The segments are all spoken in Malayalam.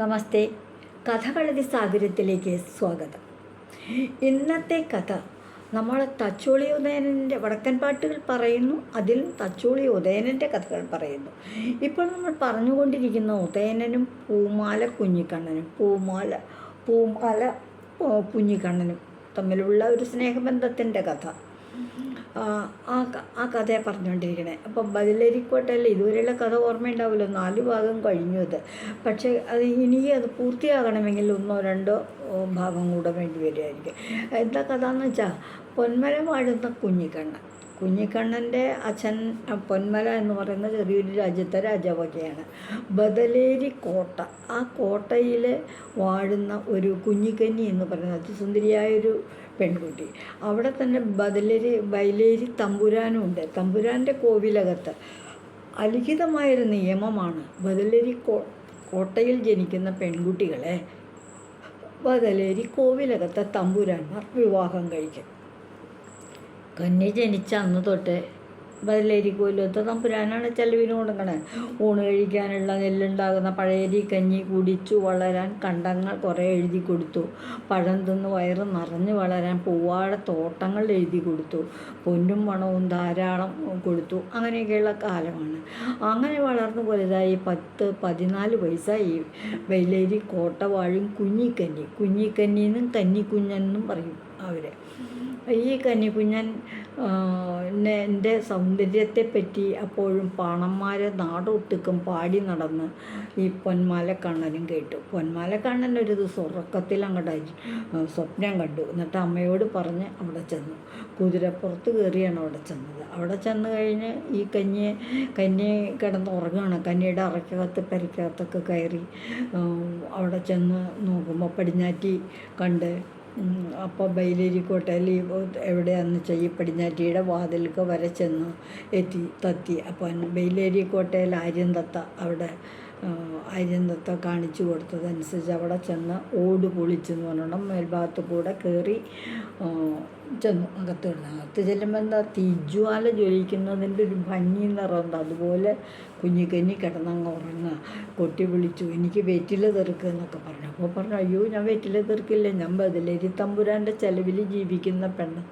നമസ്തേ. കഥകളതി സാഗരത്തിലേക്ക് സ്വാഗതം. ഇന്നത്തെ കഥ നമ്മൾ തച്ചോളി ഉദയനന്റെ വടക്കൻ പാട്ടുകൾ പറയുന്നു അതിലും തച്ചോളി ഉദയനന്റെ കഥകൾ പറയുന്നു. ഇപ്പോൾ നമ്മൾ പറഞ്ഞുകൊണ്ടിരിക്കുന്ന ഉദയനനും പൂമാല കുഞ്ഞിക്കണ്ണനും പൂമാല പൂമാല കുഞ്ഞിക്കണ്ണനും തമ്മിലുള്ള ഒരു സ്നേഹബന്ധത്തിന്റെ കഥ. ആ ആ ക- ആ കഥയെ പറഞ്ഞുകൊണ്ടിരിക്കണേ അപ്പം ബദലരിക്കോട്ടയിൽ ഇതുവരെയുള്ള കഥ ഓർമ്മയുണ്ടാവില്ല. നാല് ഭാഗം കഴിഞ്ഞു അത്. പക്ഷേ അത് ഇനി അത് പൂർത്തിയാകണമെങ്കിൽ ഒന്നോ രണ്ടോ ഭാഗം കൂടെ വേണ്ടി വരുമായിരിക്കും എന്താ കഥ എന്ന് വെച്ചാൽ പൊന്മല വാഴുന്ന കുഞ്ഞിക്കണ്ണൻ. കുഞ്ഞിക്കണ്ണന്റെ അച്ഛൻ പൊന്മല എന്ന് പറയുന്ന ചെറിയൊരു രാജ്യത്തെ രാജാവൊക്കെയാണ്. ബദലേരി കോട്ട ആ കോട്ടയിൽ വാഴുന്ന ഒരു കുഞ്ഞിക്കന്നി എന്ന് പറയുന്ന അതിസുന്ദരിയായൊരു പെൺകുട്ടി. അവിടെ തന്നെ ബദലേരി ബൈലേരി തമ്പുരാനും ഉണ്ട് തമ്പുരാന്റെ കോവിലകത്ത് അലിഖിതമായൊരു നിയമമാണ് ബദലേരി കോ കോട്ടയിൽ ജനിക്കുന്ന പെൺകുട്ടികളെ ബദലേരി കോവിലകത്തെ തമ്പുരാന്മാർ വിവാഹം കഴിക്കും. കന്നി ജനിച്ച അന്ന് തൊട്ട് ബദലേരി കോവിലത്തെ തമ്പുരാനാണ് ചെലവിന് കൊടുക്കണത് ഊണ് കഴിക്കാനുള്ള നെല്ലുണ്ടാകുന്ന പഴയരി കഞ്ഞി കുടിച്ചു വളരാൻ കണ്ടങ്ങൾ കുറേ എഴുതി കൊടുത്തു. പഴം തിന്ന് വയറ് നിറഞ്ഞു വളരാൻ പൂവാട തോട്ടങ്ങൾ എഴുതി കൊടുത്തു. പൊന്നും പണവും ധാരാളം കൊടുത്തു. അങ്ങനെയൊക്കെയുള്ള കാലമാണ്. അങ്ങനെ വളർന്നു വലുതായി പത്ത് പതിനാല് വയസ്സായി. ബൈലേരി കോട്ടവാഴും കുഞ്ഞിക്കന്നി കുഞ്ഞിക്കന്നിന്നും കന്നിക്കുഞ്ഞെന്നും പറയും അവരെ. ഈ കന്നിക്കുഞ്ഞൻ എന്റെ സൗന്ദര്യത്തെപ്പറ്റി അപ്പോഴും പാണന്മാർ നാടൊട്ടുക്കും പാടി നടന്ന് ഈ പൊന്മാലക്കണ്ണനും കേട്ടു. പൊന്മാലക്കണ്ണൻ ഒരു ദിവസം ഉറക്കത്തിൽ അങ്ങോട്ട് സ്വപ്നം കണ്ടു. എന്നിട്ട് അമ്മയോട് പറഞ്ഞ് അവിടെ ചെന്നു. കുതിരപ്പുറത്ത് കയറിയാണ് അവിടെ ചെന്നത്. അവിടെ ചെന്ന് കഴിഞ്ഞ് ഈ കന്യെ കന്നി കിടന്ന് ഉറങ്ങുകയാണ്. കന്നിയുടെ അറയ്ക്കകത്ത് പരിക്കകത്തൊക്കെ കയറി അവിടെ ചെന്ന് നോക്കുമ്പോൾ പടിഞ്ഞാറ്റി കണ്ട് അപ്പോൾ ബൈലേരിക്കോട്ടയിൽ വെച്ചാൽ ഈ പടിഞ്ഞാറ്റിയുടെ വാതിൽക്ക് വരെ ചെന്ന് എത്തി തത്തി. അപ്പോൾ ബൈലേരിക്കോട്ടയിൽ ആര്യന്തത്ത അവിടെ ആ, ആര്യന്തത്ത കാണിച്ചു കൊടുത്തതനുസരിച്ച് അവിടെ ചെന്ന് ഓട് പൊളിച്ചെന്ന് പറഞ്ഞോണം മേൽഭാഗത്ത് കൂടെ കയറി ചെന്നു. അകത്ത് കിടന്നു അകത്ത് ചെല്ലുമ്പോൾ എന്താ തീജ്വാല ജ്വലിക്കുന്നതിന്റെ ഒരു ഭംഗി നിറമുണ്ട് അതുപോലെ കുഞ്ഞിക്കഞ്ഞി കിടന്നങ്ങ് ഉറങ്ങുക. കൊട്ടി വിളിച്ചു എനിക്ക് വെറ്റില തെറുക്കുക എന്നൊക്കെ പറഞ്ഞു. അപ്പോൾ പറഞ്ഞു അയ്യോ ഞാൻ വെറ്റില തെറുക്കില്ല. ഞാൻ ബദലേരി തമ്പുരാന്റെ ചെലവിൽ ജീവിക്കുന്ന പെണ്ണ്.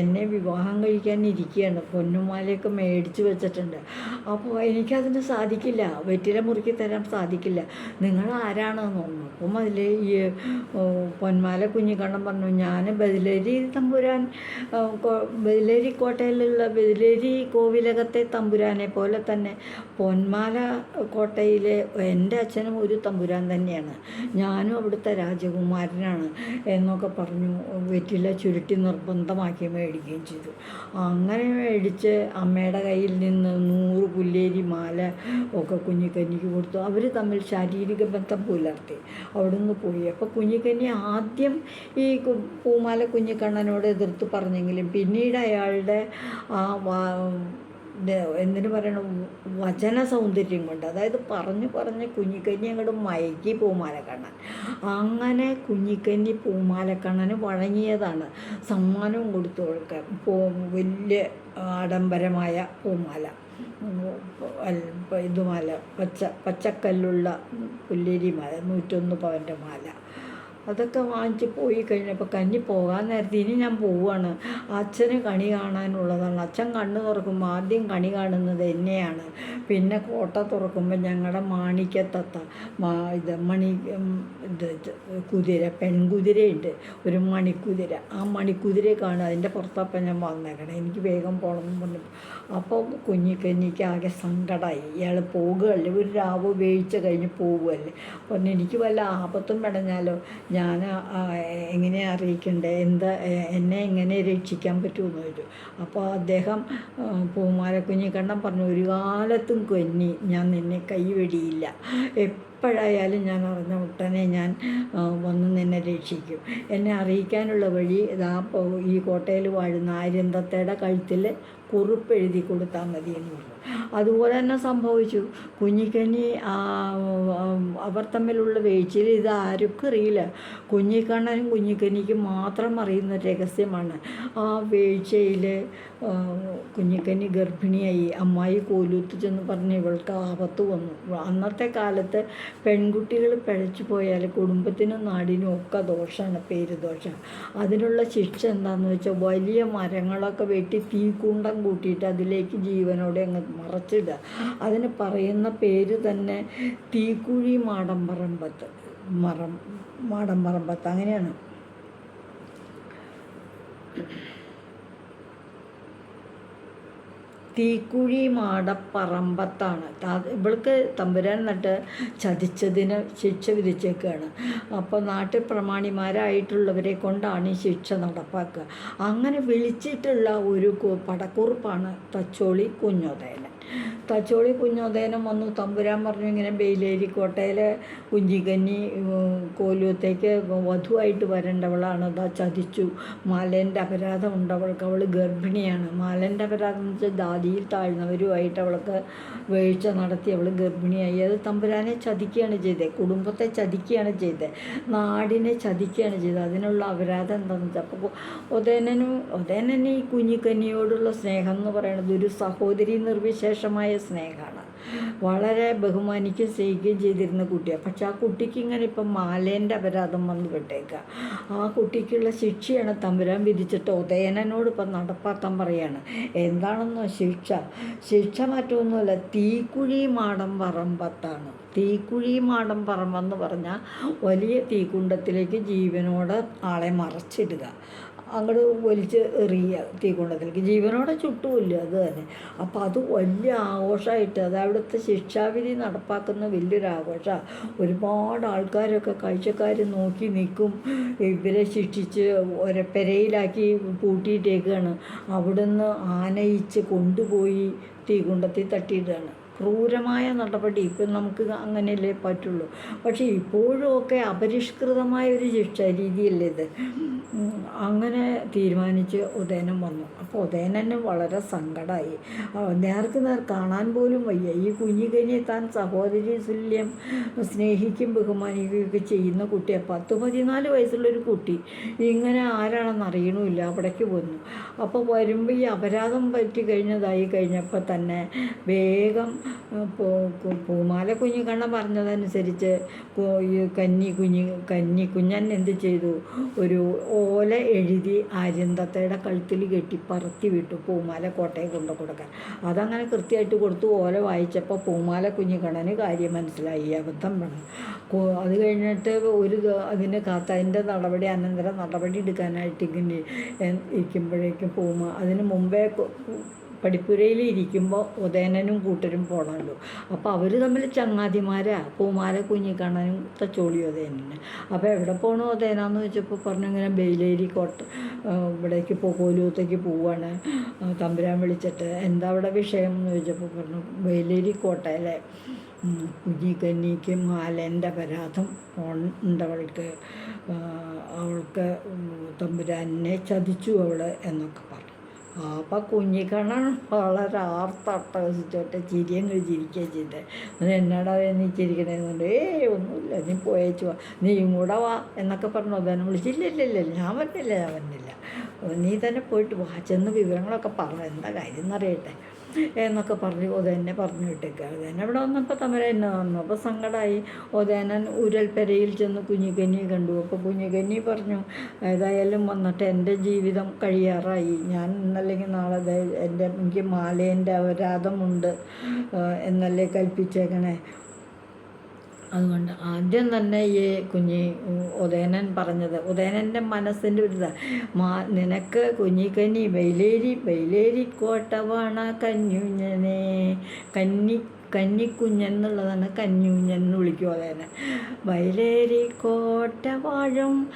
എന്നെ വിവാഹം കഴിക്കാൻ ഇരിക്കുകയാണ്. പൊന്നുമാലയൊക്കെ മേടിച്ച് വെച്ചിട്ടുണ്ട്. അപ്പോൾ എനിക്കതിന് സാധിക്കില്ല. വെറ്റില മുറുക്കി തരാൻ സാധിക്കില്ല. നിങ്ങൾ ആരാണെന്ന് തോന്നുന്നു. അപ്പം അതിൽ ഈ പൊന്മാല കുഞ്ഞിക്കണ്ണം പറഞ്ഞു ഞാൻ ബദലേരി തമ്പുരാൻ ബദിലേരി കോട്ടയിലുള്ള ബദലേരി കോവിലകത്തെ തമ്പുരാനെ പോലെ തന്നെ പൊന്മാല കോട്ടയിലെ എന്റെ അച്ഛനും ഒരു തമ്പുരാൻ തന്നെയാണ്. ഞാനും അവിടുത്തെ രാജകുമാരനാണ് എന്നൊക്കെ പറഞ്ഞു വെറ്റില ചുരുട്ടി നിർബന്ധമാക്കി മേടിക്കുകയും ചെയ്തു. അങ്ങനെ മേടിച്ച് അമ്മയുടെ കയ്യിൽ നിന്ന് നൂറ് പുല്ലേരി മാല ഒക്കെ കുഞ്ഞിക്കന്നിക്ക് കൊടുത്തു. അവർ തമ്മിൽ ശാരീരിക ബന്ധം പുലർത്തി അവിടുന്ന് പോയി. അപ്പോൾ കുഞ്ഞിക്കന്നി ആദ്യം ഈ പൂമാല കുഞ്ഞിക്കണ്ണനോട് എതിർത്ത് പറഞ്ഞെങ്കിലും പിന്നീട് അയാളുടെ ആ എന്തിനു പറയണം? വചന സൗന്ദര്യം കൊണ്ട്. അതായത് പറഞ്ഞു പറഞ്ഞ് കുഞ്ഞിക്കഞ്ഞി അങ്ങോട്ട് മയക്കി പൂമാലക്കണ്ണൻ. അങ്ങനെ കുഞ്ഞിക്കഞ്ഞി പൂമാലക്കണ്ണന് വഴങ്ങിയതാണ്. സമ്മാനവും കൊടുത്തു കൊടുക്കാൻ പൂ വലിയ ആഡംബരമായ പൂമാല. ഇതുമാല. പച്ച പച്ചക്കല്ലുള്ള പുല്ലേരി മാല നൂറ്റൊന്ന് പവന്റെ മാല. അതൊക്കെ വാങ്ങിച്ച് പോയി കഴിഞ്ഞപ്പോൾ കഞ്ഞി പോകാൻ നേരത്തെ ഇനി ഞാൻ പോവുകയാണ് അച്ഛന് കണി കാണാനുള്ളതാണ്. അച്ഛൻ കണ്ണ് തുറക്കുമ്പോൾ ആദ്യം കണി കാണുന്നത് എന്നെയാണ്. പിന്നെ കോട്ട തുറക്കുമ്പോൾ ഞങ്ങളുടെ മാണിക്കത്തത്ത മാ ഇത് മണി ഇത് കുതിര പെൺകുതിരയുണ്ട്. ഒരു മണിക്കുതിര. ആ മണിക്കുതിരയെ കാണുക അതിന്റെ പുറത്തപ്പം ഞാൻ വന്നേക്കണം. എനിക്ക് വേഗം പോകണം പറഞ്ഞു. അപ്പോൾ കുഞ്ഞിക്കഞ്ഞിക്ക് ആകെ സങ്കടമായി ഇയാൾ പോകുകയല്ലേ ഒരു രാവ് ഉപയോഗിച്ച് കഴിഞ്ഞ് പോകുമല്ലേ അപ്പം എനിക്ക് വല്ല ആപത്തും പെടഞ്ഞാലോ? ഞാൻ എങ്ങനെ അറിയിക്കണ്ടേ? എന്താ എന്നെ എങ്ങനെ രക്ഷിക്കാൻ പറ്റുമെന്ന് ചോദിച്ചു അപ്പോൾ അദ്ദേഹം പൂമാലക്കുഞ്ഞി പൂമാലക്കുഞ്ഞിക്കണ്ണൻ പറഞ്ഞു ഒരു കാലത്തും കൊന്നി ഞാൻ നിന്നെ കൈവെടിയില്ല എപ്പോഴായാലും ഞാൻ അറിഞ്ഞ ഉടനെ ഞാൻ വന്ന് നിന്നെ രക്ഷിക്കും. എന്നെ അറിയിക്കാനുള്ള വഴി ഇതാ ഈ കോട്ടയിൽ വാഴുന്ന ആര്യന്തത്തയുടെ കഴുത്തിൽ കുറിപ്പ് എഴുതി കൊടുത്താൽ മതി എന്ന് പറഞ്ഞു. അതുപോലെ തന്നെ സംഭവിച്ചു. കുഞ്ഞിക്കണ്ണി അവർ തമ്മിലുള്ള വേഴ്ചയിൽ ഇത് ആർക്കും അറിയില്ല. കുഞ്ഞിക്കണ്ണനും കുഞ്ഞിക്കണ്ണിക്ക് മാത്രം അറിയുന്ന രഹസ്യമാണ്. ആ വേഴ്ചയിൽ കുഞ്ഞിക്കണ്ണി ഗർഭിണിയായി. അമ്മായി കോലൂത്ത് ചെന്ന് പറഞ്ഞ് ഇവൾക്ക് ആപത്ത് വന്നു. അന്നത്തെ കാലത്ത് പെൺകുട്ടികൾ പിഴച്ചു പോയാൽ കുടുംബത്തിനും നാടിനും ഒക്കെ ദോഷമാണ് പേര് ദോഷം അതിനുള്ള ശിക്ഷ എന്താണെന്ന് വെച്ചാൽ വലിയ മരങ്ങളൊക്കെ വെട്ടി തീക്കുണ്ടം കൂട്ടിയിട്ട് അതിലേക്ക് ജീവനോടെ അങ്ങ് മറച്ചിടുക. അതിന് പറയുന്ന പേര് തന്നെ തീക്കുഴി മാടമ്പറമ്പത്ത്. മറം മാടമ്പറമ്പത്ത്. അങ്ങനെയാണ്. തീക്കുഴി മാടപ്പറമ്പത്താണ്. ഇവൾക്ക് തമ്പുരാൻ നട്ട് ചതിച്ചതിന് ശിക്ഷ വിധിച്ചേക്കാണ്. അപ്പോൾ നാട്ടിൽ പ്രമാണിമാരായിട്ടുള്ളവരെ കൊണ്ടാണ് ഈ ശിക്ഷ നടപ്പാക്കുക. അങ്ങനെ വിളിച്ചിട്ടുള്ള ഒരു പടക്കുറിപ്പാണ് തച്ചോളി കുഞ്ഞോദേനൻ തച്ചോളി കുഞ്ഞോദയനം വന്നു. തമ്പുരാൻ പറഞ്ഞു ഇങ്ങനെ ബെയിലേരിക്കോട്ടയിലെ കുഞ്ചിക്കന്നി കോലുവത്തേക്ക് വധുവായിട്ട് വരേണ്ടവളാണ്. അതാ ചതിച്ചു. മാലേന്റെ അപരാധം ഉണ്ട് അവൾക്ക് അവൾ ഗർഭിണിയാണ്. മാലേന്റെ അപരാധം എന്ന് വെച്ചാൽ ദാദിയിൽ താഴ്ന്നവരുമായിട്ട് അവൾക്ക് വീഴ്ച നടത്തി അവൾ ഗർഭിണിയായി. അത് തമ്പുരാനെ ചതിക്കുകയാണ് ചെയ്തത് കുടുംബത്തെ ചതിക്കുകയാണ് ചെയ്തത് നാടിനെ ചതിക്കുകയാണ് ചെയ്തത് അതിനുള്ള അപരാധം എന്താണെന്ന് വെച്ചാൽ അപ്പോൾ ഉദയനനും ഉദയനന് ഈ കുഞ്ഞിക്കന്നിയോടുള്ള സ്നേഹം എന്ന് പറയുന്നത് ഒരു സഹോദരി നിർവിശേഷമായ സ്നേഹമാണ്. വളരെ ബഹുമാനിക്കുകയും സ്നേഹിക്കുകയും ചെയ്തിരുന്ന കുട്ടിയാണ് പക്ഷെ ആ കുട്ടിക്ക് ഇങ്ങനെ ഇപ്പം മാലേന്റെ അപരാധം വന്ന് വിട്ടേക്കുക ആ കുട്ടിക്കുള്ള ശിക്ഷയാണ് തമ്പുരാൻ വിധിച്ചിട്ട് ഉദയനോട് ഇപ്പം നടപ്പാക്കാൻ പറയാണ്. എന്താണെന്നോ ശിക്ഷ. ശിക്ഷ മറ്റൊന്നുമല്ല തീക്കുഴി മാടം പറമ്പത്താണ്. തീക്കുഴി മാടം പറമ്പെന്ന് പറഞ്ഞാൽ വലിയ തീക്കുണ്ടത്തിലേക്ക് ജീവനോട് ആളെ മറച്ചിടുക. അങ്ങോട്ട് വലിച്ച് എറിയുക തീക്കുണ്ടത്തിലേക്ക് ജീവനോടെ ചുട്ടുമില്ല അത് തന്നെ. അപ്പോൾ അത് വലിയ ആഘോഷമായിട്ട് അത് അവിടുത്തെ ശിക്ഷാവിധി നടപ്പാക്കുന്ന വലിയൊരു ആഘോഷമാണ് ഒരുപാട് ആൾക്കാരൊക്കെ കാഴ്ചക്കാർ നോക്കി നിൽക്കും ഇവരെ ശിക്ഷിച്ച് ഒരപ്പെരയിലാക്കി പൂട്ടിയിട്ടേക്കാണ്. അവിടുന്ന് ആനയിച്ച് കൊണ്ടുപോയി തീകുണ്ടത്തിൽ തട്ടിയിടുകയാണ്. ക്രൂരമായ നടപടി ഇപ്പം നമുക്ക് അങ്ങനെയല്ലേ പറ്റുള്ളൂ. പക്ഷേ ഇപ്പോഴും ഒക്കെ അപരിഷ്കൃതമായ ഒരു ശിക്ഷ രീതിയല്ലേ ഇത്. അങ്ങനെ തീരുമാനിച്ച് ഉദയനം വന്നു. അപ്പോൾ ഉദയനന് വളരെ സങ്കടമായി നേർക്ക് നേർ കാണാൻ പോലും വയ്യ. ഈ കുഞ്ഞിക്കഞ്ഞെ താൻ സഹോദരി തുല്യം സ്നേഹിക്കും ബഹുമാനിക്കുകയൊക്കെ ചെയ്യുന്ന കുട്ടിയെ. പത്ത് പതിനാല് വയസ്സുള്ളൊരു കുട്ടി. ഇങ്ങനെ ആരാണെന്ന് അറിയണമില്ല. അവിടേക്ക് വന്നു. അപ്പോൾ വരുമ്പോൾ ഈ അപരാധം പറ്റി കഴിഞ്ഞതായി കഴിഞ്ഞപ്പോൾ തന്നെ വേഗം പൂമാല കുഞ്ഞിക്കണ്ണ പറഞ്ഞതനുസരിച്ച് കന്നി കുഞ്ഞി കന്നി കുഞ്ഞൻ എന്ത് ചെയ്തു? ഒരു ഓല എഴുതി ആര്യന്തത്തയുടെ കഴുത്തിൽ കെട്ടി പറത്തി വിട്ടു പൂമാല കോട്ടയെ കൊണ്ടു കൊടുക്കാൻ. അതങ്ങനെ കൃത്യമായിട്ട് കൊടുത്തു. ഓല വായിച്ചപ്പോൾ പൂമാല കുഞ്ഞിക്കണ്ണന് കാര്യം മനസ്സിലായി. അബദ്ധം വേണം. അത് കഴിഞ്ഞിട്ട് ഒരു അതിന് അതിന്റെ നടപടി അനന്തരം നടപടി എടുക്കാനായിട്ട് ഇങ്ങനെ ഇരിക്കുമ്പോഴേക്കും പൂമാ അതിന് മുമ്പേ പഠിപ്പുരയിൽ ഇരിക്കുമ്പോൾ ഉദയനനും കൂട്ടരും പോണല്ലോ അപ്പോൾ അവർ തമ്മിൽ ചങ്ങാതിമാരാ. പൂമാല കുഞ്ഞിക്കണ്ണനും തച്ചോളി ഉദയനന്. അപ്പോൾ എവിടെ പോകണു ഉദയനാന്ന് വെച്ചപ്പോൾ പറഞ്ഞു ഇങ്ങനെ ബെയിലേരി കോട്ട ഇവിടേക്ക് പോകോലൂത്തേക്ക് പോവാണ്. തമ്പുരാൻ വിളിച്ചിട്ട് എന്താ അവിടെ വിഷയം എന്ന് ചോദിച്ചപ്പോൾ പറഞ്ഞു ബെയിലേരി കോട്ടയിലെ കുഞ്ഞിക്കന്നിക്ക് മാലേന്റെ പരാതം ഉണ്ടവൾക്ക് അവൾക്ക് തമ്പുരാനെ ചതിച്ചു അവൾ എന്നൊക്കെ പറഞ്ഞു. അപ്പം കുഞ്ഞിക്കണ്ണൻ വളരെ ആർത്തട്ടഹസിച്ചോട്ടെ ചിരിയങ്ങ് ചിരിക്കുകയും ചെയ്തത് അത് എന്നാടാ നീ ചിരിക്കണേന്നുണ്ട് ഏയ് ഒന്നുമില്ല. നീ പോയേച്ചു വാ. നീയും കൂടെ വാ എന്നൊക്കെ പറഞ്ഞു അതാണ് വിളിച്ചില്ല ഇല്ല ഇല്ല ഇല്ല, ഞാൻ വന്നില്ല ഞാൻ വന്നില്ല നീ തന്നെ പോയിട്ട് വാ. ചെന്ന് വിവരങ്ങളൊക്കെ പറഞ്ഞു എന്താ കാര്യം എന്നറിയട്ടെ എന്നൊക്കെ പറഞ്ഞു ഉദയനെ പറഞ്ഞു വിട്ടേക്കുക ഉദയൻ അവിടെ വന്നപ്പോൾ തമര എന്നെ വന്നു? അപ്പോൾ സങ്കടമായി ഉദയനൻ ഉരൽപ്പെരയിൽ ചെന്ന് കുഞ്ഞിക്കന്നി കണ്ടു. അപ്പോൾ കുഞ്ഞിക്കന്നി പറഞ്ഞു ഏതായാലും വന്നിട്ട് എന്റെ ജീവിതം കഴിയാറായി. ഞാൻ ഇന്നല്ലെങ്കിൽ നാളെ എന്റെ എനിക്ക് മാലേന്റെ അപരാധമുണ്ട് എന്നല്ലേ കൽപ്പിച്ചേക്കണേ. അതുകൊണ്ട് ആദ്യം തന്നെ ഈ കുഞ്ഞി ഉദയനൻ പറഞ്ഞത് ഉദയനന്റെ മനസ്സിന്റെ ഒരു മാ നിനക്ക് കുഞ്ഞിക്കന്നി ബൈലേരി ബൈലേരി കോട്ടവാണ കഞ്ഞുഞ്ഞനെ കന്നി കന്നിക്കുഞ്ഞെന്നുള്ളതാണ് എന്ന് വിളിക്കും അതേനെ വയലേരി കോട്ട വാഴും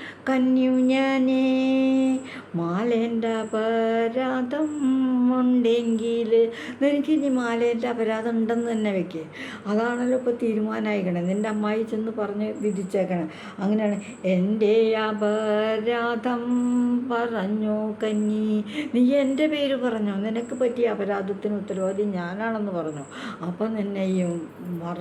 മാലേന്റെ അപരാധം ഉണ്ടെങ്കിൽ നിനക്കിനി മാലേന്റെ അപരാധം ഉണ്ടെന്ന് തന്നെ വെക്കേ. അതാണല്ലോ ഇപ്പോൾ തീരുമാനമായിക്കണേ നിന്റെ അമ്മായി ചെന്ന് പറഞ്ഞ് വിധിച്ചേക്കണം. അങ്ങനെയാണ്. എന്റെ അപരാധം പറഞ്ഞു കഞ്ഞി നീ എന്റെ പേര് പറഞ്ഞോ? നിനക്ക് പറ്റിയ അപരാധത്തിന് ഉത്തരവാദി ഞാനാണെന്ന് പറഞ്ഞു? അപ്പം നിന്നെ ഈ മറ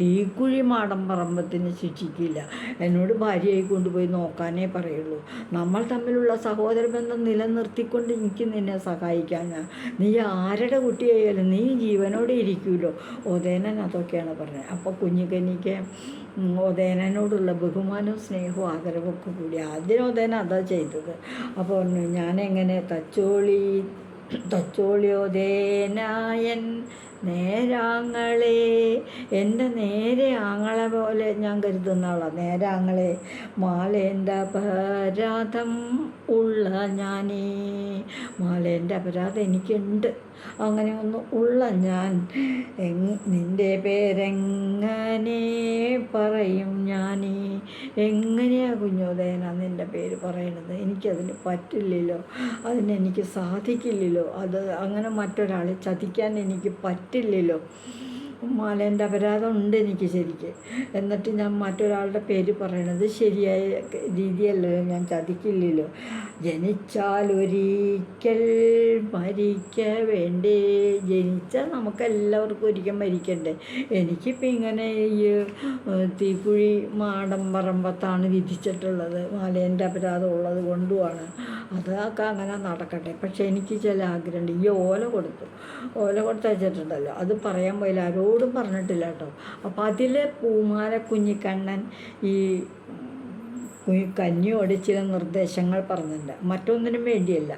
തീക്കുഴി മാടം പറമ്പത്തിന് ശിക്ഷിക്കില്ല. എന്നോട് ഭാര്യയായി കൊണ്ടുപോയി നോക്കാനേ പറയുള്ളൂ. നമ്മൾ തമ്മിലുള്ള സഹോദര ബന്ധം നിലനിർത്തിക്കൊണ്ട് എനിക്ക് നിന്നെ സഹായിക്കാൻ നീ ആരുടെ കുട്ടിയായാലും നീ ജീവനോടെ ഇരിക്കുമല്ലോ. ഉദയനൻ അതൊക്കെയാണ് പറഞ്ഞത്. അപ്പോൾ കുഞ്ഞുകനിക്ക് ഉദയനോടുള്ള ബഹുമാനവും സ്നേഹവും ആദരവൊക്കെ കൂടി. ആദ്യം ഉദയൻ അതാ ചെയ്തത്. അപ്പോൾ ഞാനെങ്ങനെ തച്ചോളി തച്ചോളിയോതേനായൻ നേരാങ്ങളെ എന്റെ നേരെ ആങ്ങളെ പോലെ ഞാൻ കരുതുന്ന ആളാണ് നേരാങ്ങളെ മാലേന്റെ അപരാധം ഉള്ള ഞാനേ. മാലേന്റെ അപരാധം എനിക്കുണ്ട്. അങ്ങനെ ഒന്ന് ഉള്ള ഞാൻ നിന്റെ പേരെങ്ങനെ പറയും ഞാനേ? എങ്ങനെയാ കുഞ്ഞോദയന നിന്റെ പേര് പറയണത്? എനിക്കതിന് പറ്റില്ലല്ലോ. അതിനെനിക്ക് സാധിക്കില്ലല്ലോ. അത് അങ്ങനെ മറ്റൊരാളെ ചതിക്കാൻ എനിക്ക് പറ്റില്ലല്ലോ. മാലേന്റെ അപരാധം ഉണ്ട് എനിക്ക് ശരിക്ക്. എന്നിട്ട് ഞാൻ മറ്റൊരാളുടെ പേര് പറയണത് ശരിയായ രീതിയല്ലല്ലോ ഞാൻ ചതിക്കില്ലല്ലോ. ജനിച്ചാൽ ഒരിക്കൽ മരിക്ക വേണ്ടേ? ജനിച്ചാൽ നമുക്കെല്ലാവർക്കും ഒരിക്കൽ മരിക്കണ്ടേ? എനിക്കിപ്പോൾ ഇങ്ങനെ ഈ തീക്കുഴി മാടം പറമ്പത്താണ് വിധിച്ചിട്ടുള്ളത്. മാലേന്റെ അപരാധം ഉള്ളത് കൊണ്ടുമാണ് അതൊക്കെ അങ്ങനെ നടക്കട്ടെ. പക്ഷേ എനിക്ക് ചില ആഗ്രഹമുണ്ട്. ഈ ഓല കൊടുത്തു. ഓല കൊടുത്ത് വെച്ചിട്ടുണ്ടല്ലോ അത് പറയാൻ പോയില്ല ആരോടും പറഞ്ഞിട്ടില്ല കേട്ടോ. അപ്പോൾ അതിൽ പൂമാല കുഞ്ഞിക്കണ്ണൻ ഈ കഞ്ഞിയോട് ചില നിർദ്ദേശങ്ങൾ പറഞ്ഞിട്ടുണ്ട്. മറ്റൊന്നിനും വേണ്ടിയല്ല.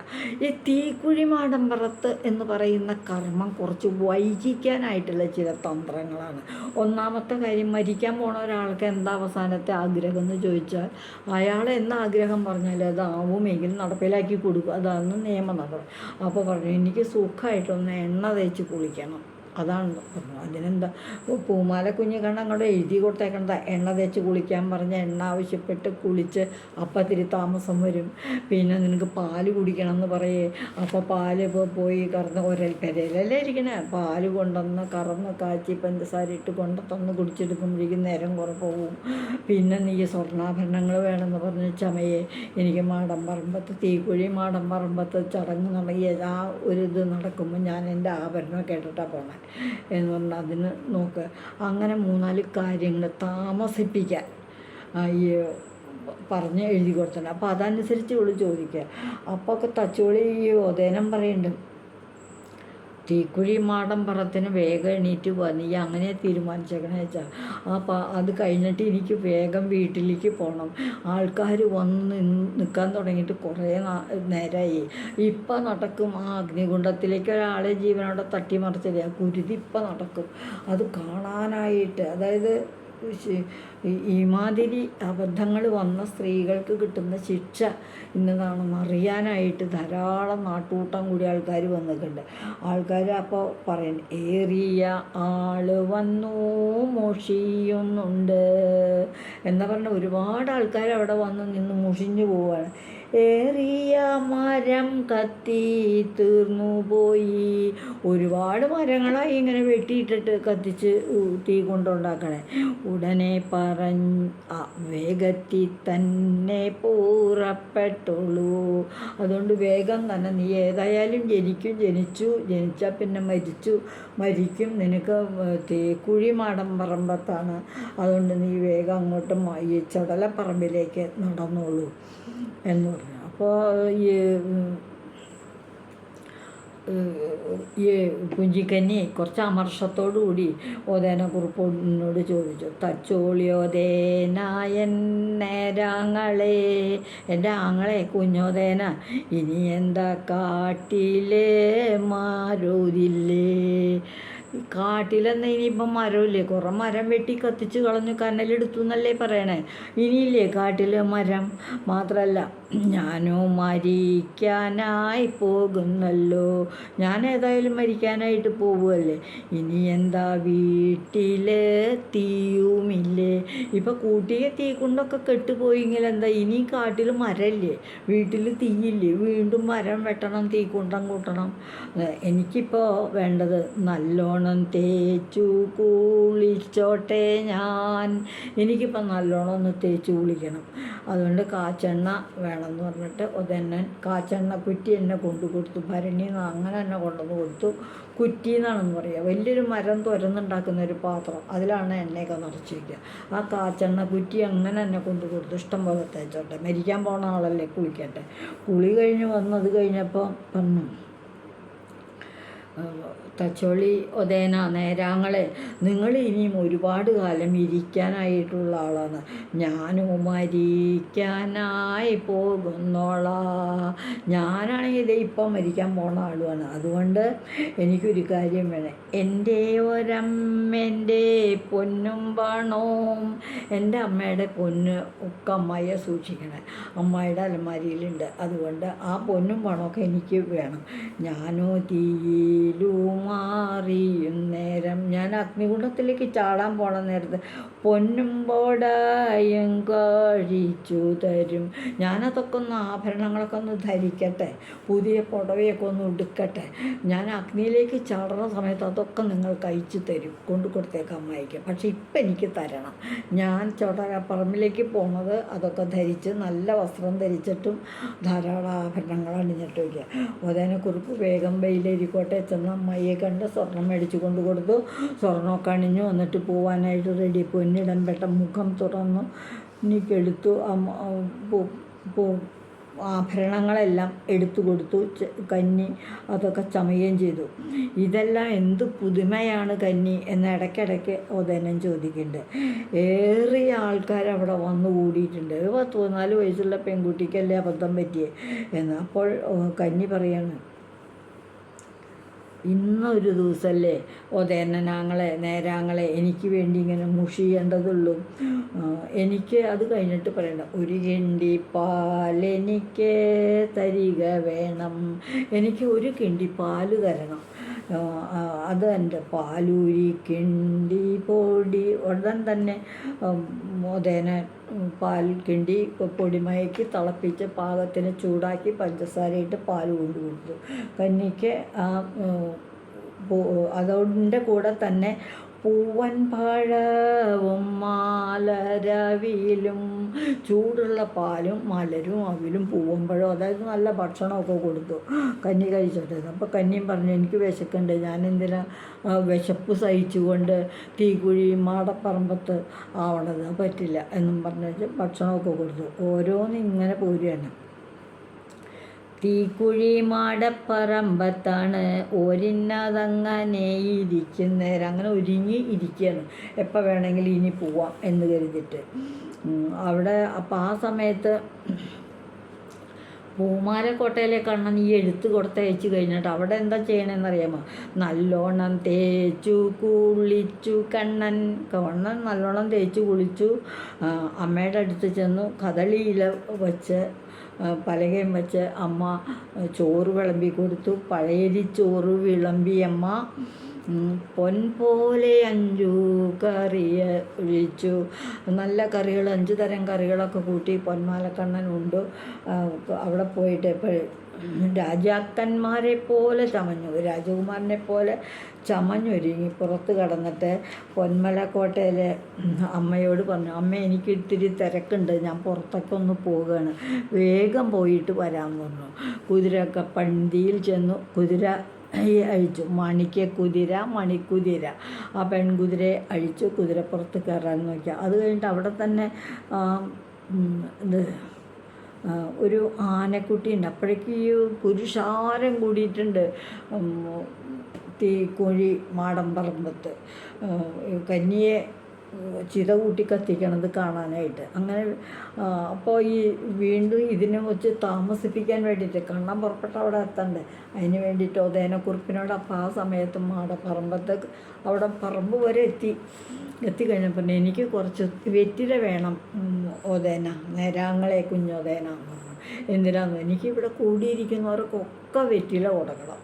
ഈ തീക്കുഴി മാടമ്പറത്ത് എന്ന് പറയുന്ന കർമ്മം കുറച്ച് വൈകിക്കാനായിട്ടുള്ള ചില തന്ത്രങ്ങളാണ്. ഒന്നാമത്തെ കാര്യം മരിക്കാൻ പോണ ഒരാൾക്ക് എന്താ അവസാനത്തെ ആഗ്രഹം എന്ന് ചോദിച്ചാൽ അയാൾ എന്ന ആഗ്രഹം പറഞ്ഞാൽ അതാവുമെങ്കിൽ നടപ്പിലാക്കി കൊടുക്കും. അതാണ് നിയമം നടപടി അപ്പോൾ പറഞ്ഞു എനിക്ക് സുഖമായിട്ടൊന്ന് എണ്ണ തേച്ച് കുളിക്കണം. അതാണ് അതിനെന്താ? പൂമാല കുഞ്ഞ് കണ്ണ അങ്ങോട്ട് എഴുതി കൊടുത്തേക്കണ്ട എണ്ണ തേച്ച് കുളിക്കാൻ പറഞ്ഞ എണ്ണ ആവശ്യപ്പെട്ട് കുളിച്ച് അപ്പം തിരി താമസം വരും. പിന്നെ നിനക്ക് പാൽ കുടിക്കണം എന്ന് പറയേ. അപ്പോൾ പാൽ ഇപ്പോൾ പോയി കറന്ന് ഒരൽ ഇരിക്കണേ. പാൽ കൊണ്ടുവന്ന് കറന്ന് കാച്ചി പഞ്ചസാര ഇട്ട് കൊണ്ട് തന്ന് കുടിച്ചെടുക്കുമ്പോഴേക്കും നേരം കുറപ്പോവും പിന്നെ നീ സ്വർണാഭരണങ്ങൾ വേണമെന്ന് പറഞ്ഞ് ചമയെ. എനിക്ക് മാടം പറമ്പത്ത് തീക്കുഴി മാടം പറമ്പത്ത് ചടങ്ങ് നടങ്ങി ആ ഒരു ഇത് നടക്കുമ്പോൾ ഞാൻ എന്റെ ആഭരണം കേട്ടിട്ടാണ് പോണേ. എന്ന് പറഞ്ഞാൽ അതിന് നോക്ക്. അങ്ങനെ മൂന്നാൽ കാര്യങ്ങൾ താമസിപ്പിക്കാൻ ഈ പറഞ്ഞ് എഴുതി കൊടുത്തിട്ടുണ്ട്. അപ്പോൾ അതനുസരിച്ച് ഇവൾ ചോദിക്കുക. അപ്പോൾ ഒക്കെ തച്ചുപൊളി ഈ ഉദയനം പറയുന്നുണ്ട്. തീക്കുഴി മാടം പറത്തിന് വേഗം എണീറ്റ് പോവാ. നീ അങ്ങനെ തീരുമാനിച്ചേക്കണേ വെച്ചാൽ അപ്പോൾ അത് കഴിഞ്ഞിട്ട് എനിക്ക് വേഗം വീട്ടിലേക്ക് പോകണം ആൾക്കാർ വന്ന് നിൽക്കാൻ തുടങ്ങിയിട്ട് കുറേ നേരമായി ഇപ്പം നടക്കും. ആ അഗ്നികുണ്ഡത്തിലേക്ക് ഒരാളെ ജീവനോടെ തട്ടിമറിച്ചില്ല ആ കുരുതി ഇപ്പം നടക്കും. അത് കാണാനായിട്ട് അതായത് ഈ മാതിരി അബദ്ധങ്ങൾ വന്ന സ്ത്രീകൾക്ക് കിട്ടുന്ന ശിക്ഷ ഇന്നതാണെന്ന് അറിയാനായിട്ട് ധാരാളം നാട്ടുകൂട്ടം കൂടി ആൾക്കാർ വന്നിട്ടുണ്ട്. ആൾക്കാർ അപ്പോൾ പറയും ഏറിയ ആൾ വന്നു മുഷിയുന്നുണ്ട്. എന്ന് പറഞ്ഞ ഒരുപാട് ആൾക്കാർ അവിടെ വന്ന് നിന്ന് മുഷിഞ്ഞു പോവുകയാണ് ഏറിയ മരം കത്തി തീർന്നു പോയി. ഒരുപാട് മരങ്ങളായി ഇങ്ങനെ വെട്ടിയിട്ടിട്ട് കത്തിച്ച് തീ കൊണ്ടുണ്ടാക്കണേ. ഉടനെ പറഞ്ഞ് വേഗത്തിൽ തന്നെ പൂറപ്പെട്ടുള്ളൂ അതുകൊണ്ട് വേഗം തന്നെ നീ ഏതായാലും ജനിക്കും ജനിച്ചു ജനിച്ചാൽ പിന്നെ മരിച്ചു മരിക്കും. നിനക്ക് തേക്കുഴി മാടം പറമ്പത്താണ്. അതുകൊണ്ട് നീ വേഗം അങ്ങോട്ട് ഈ ചടലപ്പറമ്പിലേക്ക് നടന്നോളൂ. എന്ന് പറഞ്ഞു. അപ്പോൾ ഈ ഈ കുഞ്ചിക്കന്നി കുറച്ച് അമർഷത്തോടു കൂടി ഓതേനക്കുറിപ്പോടിനോട് ചോദിച്ചു. തച്ചോളിയോതേനായൻ നേരാങ്ങളെ എന്റെ ആങ്ങളെ കുഞ്ഞോതേന ഇനി എന്താ കാട്ടിലേ മാരോതില്ലേ? ഈ കാട്ടിലെന്ന് ഇനിയിപ്പം മരമില്ലേ? കുറേ മരം വെട്ടി കത്തിച്ച് കളഞ്ഞു കനലെടുത്തു എന്നല്ലേ പറയണേ. ഇനിയില്ലേ കാട്ടിൽ മരം? മാത്രമല്ല ഞാനോ മരിക്കാനായി പോകുന്നല്ലോ. ഞാൻ ഏതായാലും മരിക്കാനായിട്ട് പോവുമല്ലേ ഇനി എന്താ വീട്ടിൽ തീയുമില്ലേ? ഇപ്പം കൂട്ടിയ തീ കൊണ്ടൊക്കെ കെട്ടുപോയെങ്കിൽ എന്താ? ഇനി കാട്ടിൽ മരമില്ലേ? വീട്ടിൽ തീയില്ലേ? വീണ്ടും മരം വെട്ടണം തീ കുണ്ടം കൂട്ടണം എനിക്കിപ്പോൾ വേണ്ടത് നല്ലോണം തേച്ചു കുളിച്ചോട്ടെ ഞാൻ. എനിക്കിപ്പോൾ നല്ലോണം ഒന്ന് തേച്ചു കുളിക്കണം. അതുകൊണ്ട് കാച്ചെണ്ണ വേണമെന്ന് പറഞ്ഞിട്ട് ഒതെണ്ണൻ കാച്ചെണ്ണ കുറ്റി എന്നെ കൊണ്ടു കൊടുത്തു. ഭരണിയിൽ നിന്ന് അങ്ങനെ തന്നെ കൊണ്ടുവന്ന് കൊടുത്തു. കുറ്റി എന്നാണെന്ന് പറയുക വലിയൊരു മരം തുരന്നുണ്ടാക്കുന്ന ഒരു പാത്രം. അതിലാണ് എണ്ണയൊക്കെ നിറച്ചിരിക്കുക. ആ കാച്ചെണ്ണ കുറ്റി അങ്ങനെ എന്നെ കൊണ്ടു കൊടുത്തു. ഇഷ്ടം പോലെ തേച്ചോട്ടെ. മരിക്കാൻ പോണ ആളല്ലേ കുളിക്കട്ടെ. കുളി കഴിഞ്ഞ് വന്നത് കഴിഞ്ഞപ്പോൾ പറഞ്ഞു തച്ചോളി ഒതേന നേരാങ്ങളെ നിങ്ങൾ ഇനിയും ഒരുപാട് കാലം ഇരിക്കാനായിട്ടുള്ള ആളാണ്. ഞാനും മരിക്കാനായി പോകുന്നോളാ. ഞാനാണെങ്കിൽ ഇത് ഇപ്പം മരിക്കാൻ പോണ ആളുമാണ് അതുകൊണ്ട് എനിക്കൊരു കാര്യം വേണം. എന്റെ ഒരമ്മന്റെ പൊന്നും പണവും എന്റെ അമ്മയുടെ പൊന്ന് ഒക്കെ അമ്മയെ സൂക്ഷിക്കണേ. അമ്മയുടെ അലമാരിയിലുണ്ട്. അതുകൊണ്ട് ആ പൊന്നും പണമൊക്കെ എനിക്ക് വേണം. ഞാനോ തീയിലുമാറിയും നേരം. ഞാൻ അഗ്നികുണ്ഡത്തിലേക്ക് ചാടാൻ പോണ നേരത്ത് പൊന്നും പോടായും കഴിച്ചു തരും. ഞാനതൊക്കെ ഒന്ന് ആഭരണങ്ങളൊക്കെ ഒന്ന് ധരിക്കട്ടെ പുതിയ പുടവയൊക്കെ ഒന്ന് ഉടുക്കട്ടെ. ഞാൻ അഗ്നിയിലേക്ക് ചാടുന്ന സമയത്ത് അതൊക്കെ നിങ്ങൾ അയച്ചു തരും. കൊണ്ടു കൊടുത്തേക്ക് അമ്മയ്ക്ക്. പക്ഷെ ഇപ്പം എനിക്ക് തരണം. ഞാൻ ചോട്ടപ്പറമ്പിലേക്ക് പോണത് അതൊക്കെ ധരിച്ച് നല്ല വസ്ത്രം ധരിച്ചിട്ടും ധാരാളം ആഭരണങ്ങൾ അണിഞ്ഞിട്ട് വയ്ക്കുക ഒതേനെക്കുറിപ്പ് വേഗം വെയിലിരിക്കോട്ടെ ചെന്ന് അമ്മയെ കണ്ട് സ്വർണം മേടിച്ചു കൊണ്ട് കൊടുത്തു. സ്വർണമൊക്കെ അണിഞ്ഞു വന്നിട്ട് പോവാനായിട്ട് റെഡി പൊന്നിടം പെട്ട മുഖം തുറന്നു. എനിക്കെടുത്തു പോ- ആഭരണങ്ങളെല്ലാം എടുത്തു കൊടുത്തു. കന്നി അതൊക്കെ ചമയുകയും ചെയ്തു. ഇതെല്ലാം എന്ത് പുതുമയാണ് കന്നി എന്ന് ഇടയ്ക്കിടയ്ക്ക് ഉദയനം ചോദിക്കുന്നുണ്ട്. ഏറെ ആൾക്കാർ അവിടെ വന്നു കൂടിയിട്ടുണ്ട്. ഒരു പത്ത് പതിനാല് വയസ്സുള്ള പെൺകുട്ടിക്കല്ലേ അബദ്ധം പറ്റിയേ? എന്ന് അപ്പോൾ കന്നി പറയാണ് ഇന്നൊരു ദിവസമല്ലേ ഒതേനനാങ്ങളെ നേരാങ്ങളെ എനിക്ക് വേണ്ടി ഇങ്ങനെ മുഷിയേണ്ടതുള്ളൂ എനിക്ക് അത് കഴിഞ്ഞിട്ട് പറയണ്ട. ഒരു കിണ്ടി പാലെനിക്ക് തരിക വേണം. എനിക്ക് ഒരു കിണ്ടി പാൽ തരണം. ആ, ആ, അത് എന്റെ പാലൂരി കിണ്ടി പൊടി. ഉടൻ തന്നെ മോദേന പാൽ കിണ്ടി പൊടിമയക്കി തിളപ്പിച്ച് പാകത്തിന് ചൂടാക്കി പഞ്ചസാരയിട്ട് പാൽ കൊണ്ട് കൊടുത്തു. കന്നിക്ക് ആ പൂ- കൂടെ തന്നെ പൂവൻ പഴവും മാലരവിലും ചൂടുള്ള പാലും മലരും അവിലും പൂവൻ പഴവും. അതായത് നല്ല ഭക്ഷണമൊക്കെ കൊടുത്തു. കന്നി കഴിച്ചോട്ടെ അപ്പോൾ കന്നിയും പറഞ്ഞു എനിക്ക് വിശക്കുണ്ട് ഞാനെന്തിനാ വിശപ്പ് സഹിച്ചുകൊണ്ട് തീകുഴി മാടപ്പറമ്പത്ത് ആവണത്? പറ്റില്ല. എന്നും പറഞ്ഞിട്ട് ഭക്ഷണമൊക്കെ കൊടുത്തു. ഓരോന്നിങ്ങനെ പോരുകയാണ്. തീക്കുഴി മാടപ്പറമ്പത്താണ്. ഒരിന്നതങ്ങനെ ഇരിക്കുന്നേരം അങ്ങനെ ഒരുങ്ങി ഇരിക്കുകയാണ് എപ്പോൾ വേണമെങ്കിലും ഇനി പോവാം എന്ന് കരുതിയിട്ട്. അവിടെ അപ്പം ആ സമയത്ത് പൂമാലക്കോട്ടയിലെ കണ്ണൻ ഈ എഴുത്ത് കൊടുത്തയച്ച് കഴിഞ്ഞിട്ട് അവിടെ എന്താ ചെയ്യണമെന്നറിയാമോ നല്ലോണം തേച്ചു കുളിച്ചു കണ്ണൻ. കണ്ണൻ നല്ലോണം തേച്ചു കുളിച്ചു. അമ്മയുടെ അടുത്ത് ചെന്നു കഥളിയിൽ വച്ച് പലകയും വെച്ച് അമ്മ ചോറ് വിളമ്പി കൊടുത്തു. പഴയരി ചോറ് വിളമ്പി അമ്മ ഉം, പൊൻ പോലെ അഞ്ചു കറിയ ഒഴിച്ചു. നല്ല കറികൾ അഞ്ച് തരം കറികളൊക്കെ കൂട്ടി പൊന്മാലക്കണ്ണൻ ഉണ്ട്. അവിടെ പോയിട്ട് ഇപ്പോൾ രാജാക്കന്മാരെ പോലെ ചമഞ്ഞു രാജകുമാരനെ പോലെ ചമഞ്ഞൊരുങ്ങി പുറത്ത് കടന്നിട്ട് പൊന്മലക്കോട്ടയിലെ അമ്മയോട് പറഞ്ഞു അമ്മ എനിക്ക് ഇത്തിരി തിരക്കുണ്ട്. ഞാൻ പുറത്തൊക്കെ ഒന്ന് പോവുകയാണ് വേഗം പോയിട്ട് വരാമെന്ന് പറഞ്ഞു. കുതിരയൊക്കെ പണ്ടിയിൽ ചെന്നു. കുതിര അഴിച്ചു. മണിക്ക് കുതിര മണിക്കുതിര. ആ പെൺകുതിരയെ അഴിച്ചു. കുതിരപ്പുറത്ത് കയറാൻ നോക്കിയാൽ അത് കഴിഞ്ഞിട്ട് അവിടെ തന്നെ ഇത് ഒരു ആനക്കുട്ടിയുണ്ട്. അപ്പോഴേക്ക് ഈ പുരുഷാരം കൂടിയിട്ടുണ്ട്. തീക്കോഴി മാടമ്പറമ്പത്ത്. പറമ്പത്ത് കന്നിയെ ചിത കൂട്ടി കത്തിക്കണത് കാണാനായിട്ട്. അങ്ങനെ അപ്പോൾ ഈ വീണ്ടും ഇതിനെ വെച്ച് താമസിപ്പിക്കാൻ വേണ്ടിയിട്ട് കണ്ണം പുറപ്പെട്ട അവിടെ എത്തണ്ടേ? അതിന് വേണ്ടിയിട്ട് ഒതേനക്കുറിപ്പിനോട് അപ്പോൾ ആ സമയത്ത് മാടപ്പറമ്പത്ത് അവിടെ പറമ്പ് വരെ എത്തി. എത്തിക്കഴിഞ്ഞപ്പോൾ എനിക്ക് കുറച്ച് വെറ്റില വേണം. ഓദേന നേരാങ്ങളെ കുഞ്ഞൊതേന എന്തിനാന്ന്? എനിക്കിവിടെ കൂടിയിരിക്കുന്നവർക്കൊക്കെ വെറ്റില കൊടുക്കണം.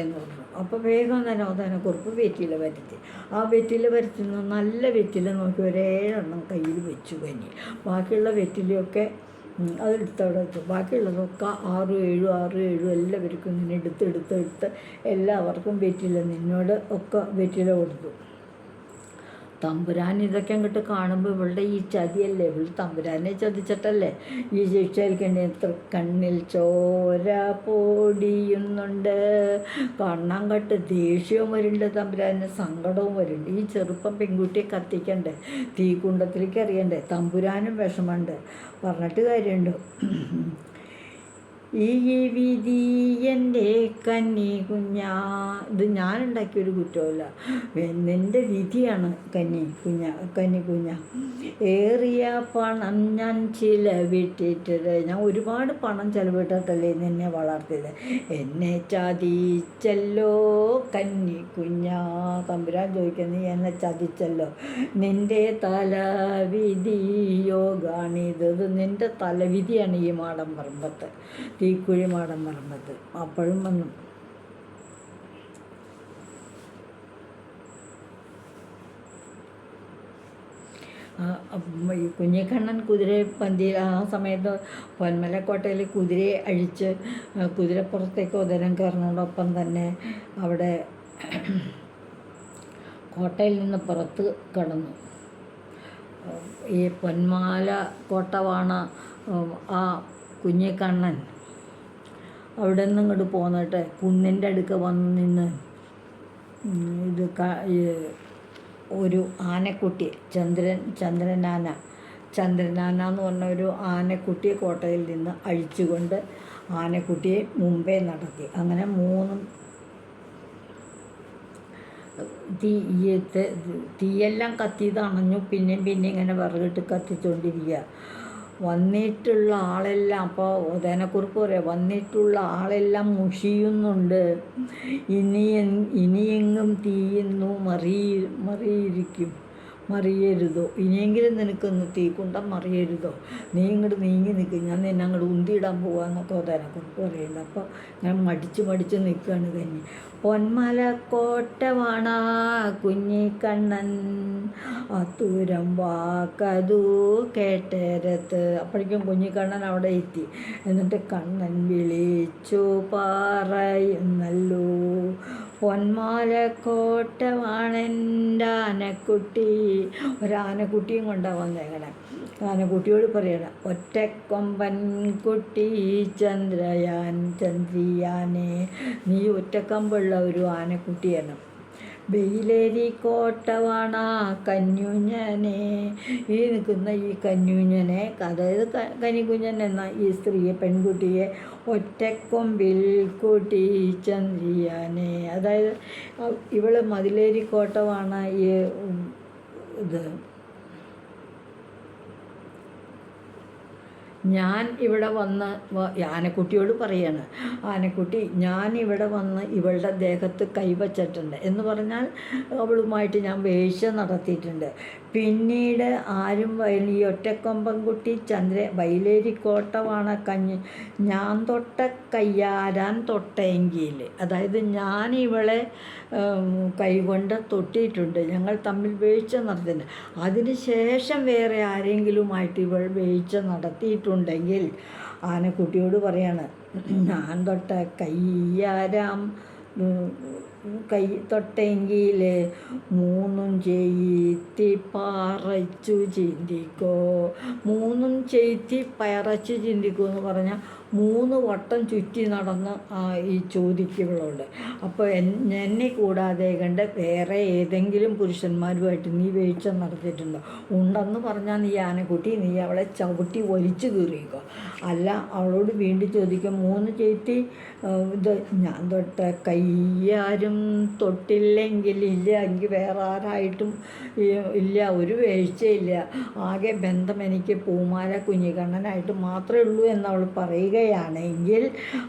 എന്ന് പറഞ്ഞു. അപ്പോൾ വേഗം തന്നെ ഒതേന കുറിപ്പ് വെറ്റില വരുത്തി ആ വെറ്റില വരുത്തുന്ന നല്ല വെറ്റില നോക്കി ഒരേഴെണ്ണം കയ്യിൽ വെച്ചു കഞ്ഞി. ബാക്കിയുള്ള വെറ്റിലയൊക്കെ അതെടുത്തവിടെ വെച്ചു. ബാക്കിയുള്ളതൊക്കെ ആറും ഏഴും ആറും ഏഴും എല്ലാവർക്കും ഇങ്ങനെ എടുത്ത് എടുത്ത് എടുത്ത് എല്ലാവർക്കും വെറ്റില നിന്നോട് ഒക്കെ വെറ്റില കൊടുത്തു. തമ്പുരാൻ ഇതൊക്കെ അങ്ങോട്ട് കാണുമ്പോൾ ഇവളുടെ ഈ ചതിയല്ലേ? ഇവൾ തമ്പുരാനെ ചതിച്ചിട്ടല്ലേ? ഈ ശിക്ഷയിൽക്കണേ കണ്ണിൽ ചോര പൊടിയുന്നുണ്ട്. കണ്ണം കട്ട് ദേഷ്യവും വരുന്നുണ്ട് തമ്പുരാന്. സങ്കടവും വരുന്നുണ്ട്. ഈ ചെറുപ്പം പെൺകുട്ടിയെ കത്തിക്കണ്ടേ? തീക്കുണ്ടത്തിലേക്ക് അറിയണ്ടേ തമ്പുരാനും വിഷമമുണ്ട്. പറഞ്ഞിട്ട് കാര്യമുണ്ട്. ഈ വിധി എന്റെ കന്നി കുഞ്ഞാ. ഇത് ഞാനുണ്ടാക്കിയൊരു കുറ്റമല്ല എന്നെന്റെ വിധിയാണ് കന്നി കുഞ്ഞ കന്നി കുഞ്ഞ. ഏറിയ പണം ഞാൻ ചിലവിട്ടിട്ടത് ഞാൻ ഒരുപാട് പണം ചിലവിട്ടിട്ടല്ലേ എന്നെ വളർത്തിയത്. എന്നെ ചതിച്ചല്ലോ കന്നി കുഞ്ഞാ. തമ്പുരാൻ ചോദിക്കുന്നത് എന്നെ ചതിച്ചല്ലോ. നിന്റെ തല വിധിയോ കാണിത് നിന്റെ തലവിധിയാണ് ഈ മാടം പറമ്പത്ത്. തീക്കുഴി മാടം പറമ്പത്ത് അപ്പോഴും വന്നു ഈ കുഞ്ഞിക്കണ്ണൻ കുതിരയെ പന്തി ആ സമയത്ത് പൊന്മലക്കോട്ടയിൽ കുതിരയെ അഴിച്ച് കുതിരപ്പുറത്തേക്ക് ഉദരം കയറുന്നതോടൊപ്പം തന്നെ അവിടെ കോട്ടയിൽ നിന്ന് പുറത്ത് കടന്നു. ഈ പൊന്മാല കോട്ടവാണ് ആ കുഞ്ഞിക്കണ്ണൻ അവിടെ നിന്ന് ഇങ്ങോട്ട് പോന്നിട്ട് കുന്നിന്റെ അടുക്ക വന്ന് നിന്ന് ഇത് ഒരു ആനക്കുട്ടി ചന്ദ്രൻ ചന്ദ്രനാന. ചന്ദ്രനാന എന്ന് പറഞ്ഞ ഒരു ആനക്കുട്ടിയെ കോട്ടയിൽ നിന്ന് അഴിച്ചുകൊണ്ട് ആനക്കുട്ടിയെ മുമ്പേ നടത്തി. അങ്ങനെ മൂന്നും തെ- തീയെല്ലാം കത്തിയത് അണഞ്ഞു. പിന്നെയും പിന്നെ ഇങ്ങനെ വിറകിട്ട് കത്തിച്ചുകൊണ്ടിരിക്കുക വന്നിട്ടുള്ള ആളെല്ലാം അപ്പോൾ ഉദയനക്കുറിപ്പ് പറയാം വന്നിട്ടുള്ള ആളെല്ലാം മുഷിയുന്നുണ്ട്. ഇനി ഇനിയെങ്ങും തീയുന്നു മറിയി മറിയിരിക്കും. മറിയരുതോ? ഇനിയെങ്കിലും നിനക്കൊന്ന് തീക്കുണ്ടം മറിയരുതോ? നീ ഇങ്ങോട്ട് നീങ്ങി നിൽക്കും ഞാൻ നിന്നെ അങ്ങോട്ട് ഉന്തിയിടാൻ പോകാമെന്നൊക്കെ ഉദയനക്കുറിപ്പ് പറയുന്നത് അപ്പോൾ ഞാൻ മടിച്ച് മടിച്ച് നിൽക്കുകയാണ് തന്നെ പൊന്മല കോട്ടവാണ കുഞ്ഞിക്കണ്ണൻ. അത്തൂരം വാക്കതു കേട്ടേരത്ത്. അപ്പോഴേക്കും കുഞ്ഞിക്കണ്ണൻ അവിടെ എത്തി. എന്നിട്ട് കണ്ണൻ വിളിച്ചു പറയുന്നല്ലോ പൊന്മാല കോട്ടവാണെന്റെ ആനക്കുട്ടി ഒരാനക്കുട്ടിയും കൊണ്ടാണ് വന്നേക്കണേ ആനക്കുട്ടിയോട് പറയണം ഒറ്റക്കൊമ്പൻ കുട്ടി ചന്ദ്രയാൻ ചന്ദ്രിയാനെ നീ ഒറ്റക്കമ്പുള്ള ഒരു ആനക്കുട്ടിയാണ്. വെയിലേരി കോട്ടവാണ കന്യുഞ്ഞനെ. ഈ നിൽക്കുന്ന ഈ കന്യുഞ്ഞനെ അതായത് കനികുഞ്ഞൻ എന്ന ഈ സ്ത്രീയെ പെൺകുട്ടിയെ ഒറ്റക്കൊമ്പിൽ കൂട്ടി ചന്ദ്രിയാനെ. അതായത് ഇവൾ ഇവൾ മതിലേരി കോട്ടവാണ ഈ ഇത്. ഞാൻ ഇവിടെ വന്ന് ആനക്കുട്ടിയോട് പറയാണ് ആനക്കുട്ടി ഞാൻ ഇവിടെ വന്ന് ഇവളുടെ ദേഹത്ത് കൈവച്ചിട്ടുണ്ട് എന്ന് പറഞ്ഞാൽ അവളുമായിട്ട് ഞാൻ വേഴ്ച നടത്തിയിട്ടുണ്ട്. പിന്നീട് ആരും വയ- ഈ ഒറ്റക്കൊമ്പൻകുട്ടി ചന്ദ്ര വൈലേരിക്കോട്ടവാണ കഞ്ഞി. ഞാൻ തൊട്ട കയ്യാരാൻ തൊട്ടെങ്കിൽ അതായത് ഞാൻ ഇവളെ കൈകൊണ്ട് തൊട്ടിയിട്ടുണ്ട്. ഞങ്ങൾ തമ്മിൽ വേഴ്ച അതിന് ശേഷം വേറെ ആരെങ്കിലുമായിട്ട് ഇവൾ വേഴ്ച നടത്തിയിട്ടുണ്ടെങ്കിൽ ആനക്കുട്ടിയോട് പറയാണ് ഞാൻ തൊട്ട കയ്യാരാം കൈ തൊട്ടെങ്കിൽ മൂന്നും ചെയ്ത്തി പാറച്ചു ചിന്തിക്കോ. മൂന്നും ചെയ്ത്തി പയറച്ചു ചിന്തിക്കോ എന്ന് പറഞ്ഞാൽ മൂന്ന് വട്ടം ചുറ്റി നടന്ന് ഈ ചോദിക്കുകളുണ്ട്. അപ്പോൾ എന്നെ കൂടാതെ കണ്ട് വേറെ ഏതെങ്കിലും പുരുഷന്മാരുമായിട്ട് നീ വീഴ്ച നടത്തിയിട്ടുണ്ടോ? ഉണ്ടെന്ന് പറഞ്ഞാൽ നീ ആനക്കുട്ടി നീ അവളെ ചവിട്ടി വലിച്ചു കീറിയിക്കോ. അല്ല അവളോട് വീണ്ടും ചോദിക്കും മൂന്ന് ചേത്തി ഇത് ഞാൻ തൊട്ട കയ്യാരും തൊട്ടില്ലെങ്കിൽ ഇല്ല എങ്കിൽ വേറെ ആരായിട്ടും ഇല്ല ഒരു വീഴ്ചയില്ല. ആകെ ബന്ധം എനിക്ക് പൂമാല കുഞ്ഞിക്കണ്ണനായിട്ട് മാത്രമേ ഉള്ളൂ എന്നവൾ പറയുകയാണെങ്കിൽ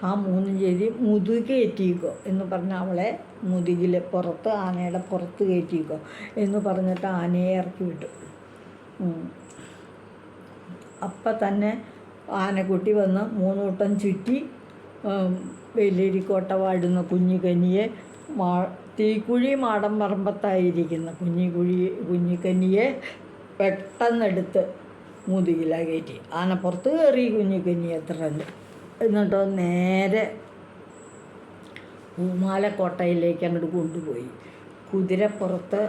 ആ മൂന്ന് ചെയ്തി മുതുകേറ്റിക്കോ എന്ന് പറഞ്ഞാൽ അവളെ മുതുകിൽ പുറത്ത് ആനയുടെ പുറത്ത് കയറ്റിക്കോ എന്ന് പറഞ്ഞിട്ട് ആനയെ ഇറക്കി വിട്ടു. അപ്പം തന്നെ ആനക്കുട്ടി വന്ന് മൂന്ന് വട്ടം ചുറ്റി വെല്ലേരിക്കോട്ട വാടുന്ന കുഞ്ഞിക്കനിയെ മാ തീക്കുഴി മാടം പറമ്പത്തായിരിക്കുന്ന കുഞ്ഞിക്കുഴി കുഞ്ഞിക്കനിയെ പെട്ടെന്നെടുത്ത് മുതുകില കയറ്റി. ആനപ്പുറത്ത് കയറി കുഞ്ഞിക്കനി എത്ര എന്നിട്ടോ നേരെ പൂമാലക്കോട്ടയിലേക്ക് അങ്ങോട്ട് കൊണ്ടുപോയി. കുതിരപ്പുറത്ത്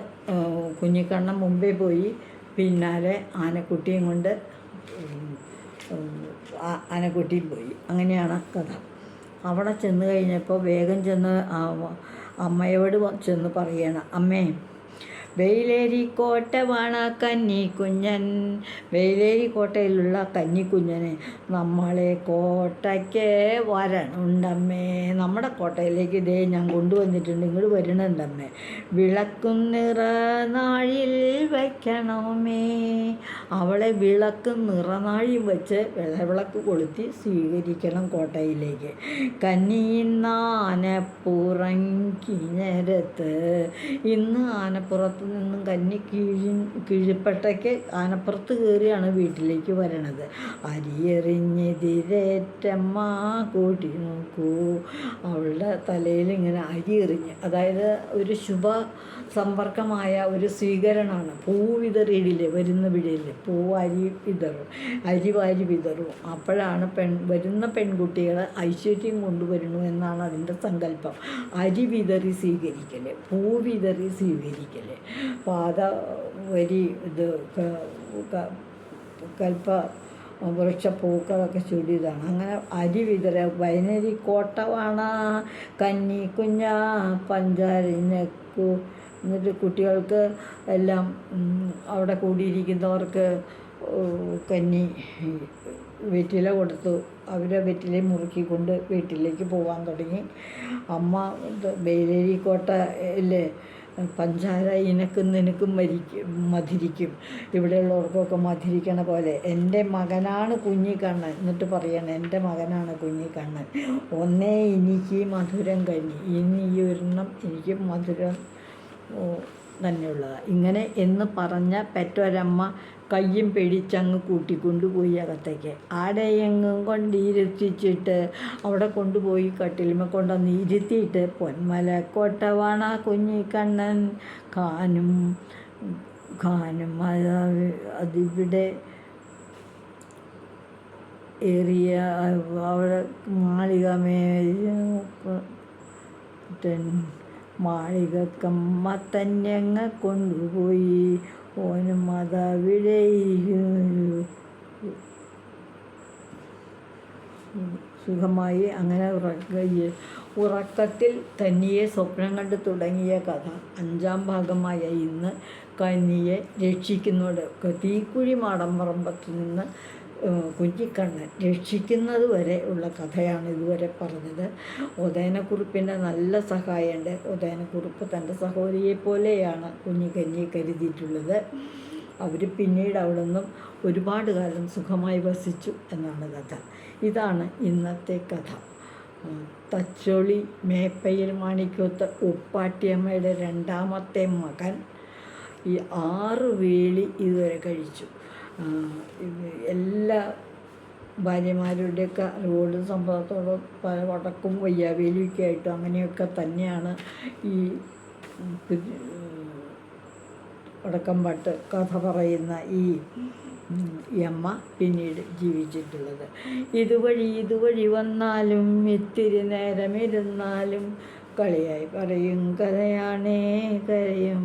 കുഞ്ഞിക്കണ്ണൻ മുമ്പേ പോയി. പിന്നാലെ ആനക്കുട്ടിയും കൊണ്ട് ആനക്കുട്ടിയും പോയി. അങ്ങനെയാണ് കഥ. അവിടെ ചെന്ന് കഴിഞ്ഞപ്പോൾ വേഗം ചെന്ന് അമ്മയോട് ചെന്ന് പറയണം അമ്മേ വെയിലേരിക്കോട്ട വാണ കന്നിക്കുഞ്ഞൻ വെയിലേരിക്കോട്ടയിലുള്ള കന്നിക്കുഞ്ഞന് നമ്മളെ കോട്ടയ്ക്ക് വരണുണ്ടമ്മേ. നമ്മുടെ കോട്ടയിലേക്ക് ഇതേ ഞാൻ കൊണ്ടുവന്നിട്ടുണ്ട്. ഇങ്ങോട്ട് വരണുണ്ടമ്മേ. വിളക്കും നിറനാഴിൽ വയ്ക്കണമേ അവളെ വിളക്കും നിറനാഴി വെച്ച് വിളവിളക്ക് കൊളുത്തി സ്വീകരിക്കണം കോട്ടയിലേക്ക്. കന്നിന്നാനപ്പുറങ്കിഞ്ഞരത്ത് ഇന്ന് ആനപ്പുറത്ത് നിന്നും കന്നി കീഴി കീഴിപ്പട്ടയ്ക്ക് ആനപ്പുറത്ത് കയറിയാണ് വീട്ടിലേക്ക് വരണത്. അരിയെറിഞ്ഞെതിരേറ്റമ്മ കൂട്ടി നോക്കൂ അവളുടെ തലയിൽ ഇങ്ങനെ അരി എറിഞ്ഞ് അതായത് ഒരു ശുഭ സമ്പർക്കമായ ഒരു സ്വീകരണമാണ്. പൂ വിതറിയിടില്ലേ വരുന്ന വിടയില്ലേ പൂ അരി വിതറും അരി വാരി വിതറും. അപ്പോഴാണ് പെൺ വരുന്ന പെൺകുട്ടികളെ ഐശ്വര്യം കൊണ്ടുവരുന്നു എന്നാണ് അതിന്റെ സങ്കല്പം. അരി വിതറി സ്വീകരിക്കൽ പൂ വിതറി സ്വീകരിക്കൽ പാത വരി ഇത് കൽപ്പ വൃക്ഷപ്പൂക്കളൊക്കെ ചൂടിയതാണ്. അങ്ങനെ അരി വിതര വൈനരി കോട്ടവാണ കന്നി കുഞ്ഞ പഞ്ചാരിനക്കു എന്നിട്ട് കുട്ടികൾക്ക് എല്ലാം അവിടെ കൂടിയിരിക്കുന്നവർക്ക് കന്നി വെറ്റില കൊടുത്തു. അവരെ വെറ്റില മുറുക്കിക്കൊണ്ട് വീട്ടിലേക്ക് പോകാൻ തുടങ്ങി. അമ്മ ബേലേരിക്കോട്ടയിലെ പഞ്ചാര ഇനക്കും നിനക്കും മരിക്കും മധുരിക്കും. ഇവിടെയുള്ളവർക്കൊക്കെ മധുരിക്കണ പോലെ. എന്റെ മകനാണ് കുഞ്ഞിക്കണ്ണൻ. എന്നിട്ട് പറയണം എന്റെ മകനാണ് കുഞ്ഞിക്കണ്ണൻ. ഒന്നേ എനിക്ക് മധുരം കഴിഞ്ഞു. ഇനി ഈ ഒരെണ്ണം എനിക്ക് മധുരം തന്നെയുള്ളതാണ് ഇങ്ങനെ എന്ന് പറഞ്ഞ പെറ്റൊരമ്മ കയ്യും പിടിച്ചങ്ങ് കൂട്ടിക്കൊണ്ടുപോയി അകത്തേക്ക്. ആടെയെങ്ങും കൊണ്ടിരുത്തിച്ചിട്ട് അവിടെ കൊണ്ടുപോയി കട്ടിലിമ കൊണ്ടുവന്ന് ഇരുത്തിയിട്ട് പൊന്മല കോട്ടവാണ കുഞ്ഞിക്കണ്ണൻ കാനും ഖാനും അതിവിടെ ഏറിയ അവിടെ മാളികമേ മാളികക്കമ്മ തന്നെങ്ങ കൊണ്ടുപോയി. ഓനും അതവിടെയിരിക്കുന്നു സുഖമായി അങ്ങനെ ഉറങ്ങുകയും ഉറക്കത്തിൽ തന്നിയെ സ്വപ്നം കണ്ട് തുടങ്ങിയ കഥ അഞ്ചാം ഭാഗമായ ഇന്ന് കന്നിയെ രക്ഷിക്കുന്നുണ്ട് തീക്കുഴി മാടമ്പറമ്പത്ത് നിന്ന് കുഞ്ഞിക്കണ്ണൻ രക്ഷിക്കുന്നത് വരെ ഉള്ള കഥയാണ് ഇതുവരെ പറഞ്ഞത്. ഉദയനക്കുറിപ്പിന്റെ നല്ല സഹായമുണ്ട്. ഉദയനക്കുറിപ്പ് തന്റെ സഹോദരിയെ പോലെയാണ് കുഞ്ഞിക്കന്നിയെ കരുതിയിട്ടുള്ളത്. അവർ പിന്നീട് അവിടെ നിന്നും ഒരുപാട് കാലം സുഖമായി വസിച്ചു എന്നാണ് കഥ. ഇതാണ് ഇന്നത്തെ കഥ. തച്ചോളി മേപ്പയിൽ മാണിക്കോത്ത് ഉപ്പാട്ടിയമ്മയുടെ രണ്ടാമത്തെ മകൻ ഈ ആറ് വേളി ഇതുവരെ കഴിച്ചു. എല്ലാ ഭാര്യമാരുടെയൊക്കെ അറിവോടും സംഭവത്തോടും പല വടക്കും വയ്യാവേലിയൊക്കെ ആയിട്ടും അങ്ങനെയൊക്കെ തന്നെയാണ് ഈ വടക്കമ്പാട്ട് കഥ പറയുന്ന ഈ അമ്മ പിന്നീട് ജീവിച്ചിട്ടുള്ളത്. ഇതുവഴി ഇതുവഴി വന്നാലും ഇത്തിരി നേരമിരുന്നാലും കളിയായി പറയും കരയാണേ കരയും.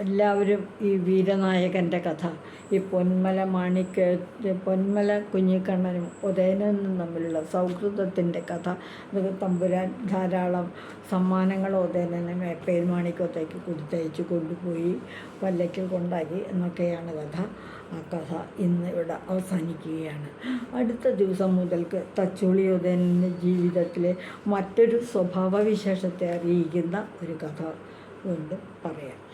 എല്ലാവരും ഈ വീരനായകന്റെ കഥ ഈ പൊന്മല മാണിക്ക പൊന്മല കുഞ്ഞിക്കണ്ണനും ഉദയനനും തമ്മിലുള്ള സൗഹൃദത്തിന്റെ കഥ അതൊക്കെ തമ്പുരാൻ ധാരാളം സമ്മാനങ്ങൾ ഉദയനനെ പേരുമാണിക്കത്തേക്ക് കൊടുത്തയച്ച് കൊണ്ടുപോയി പല്ലക്കിൽ കൊണ്ടാക്കി എന്നൊക്കെയാണ് കഥ. ആ കഥ ഇന്ന് ഇവിടെ അവസാനിക്കുകയാണ്. അടുത്ത ദിവസം മുതൽക്ക് തച്ചുളി ഉദയനന്റെ ജീവിതത്തിലെ മറ്റൊരു സ്വഭാവവിശേഷത്തെ അറിയിക്കുന്ന ഒരു കഥ കൊണ്ട് പറയാം.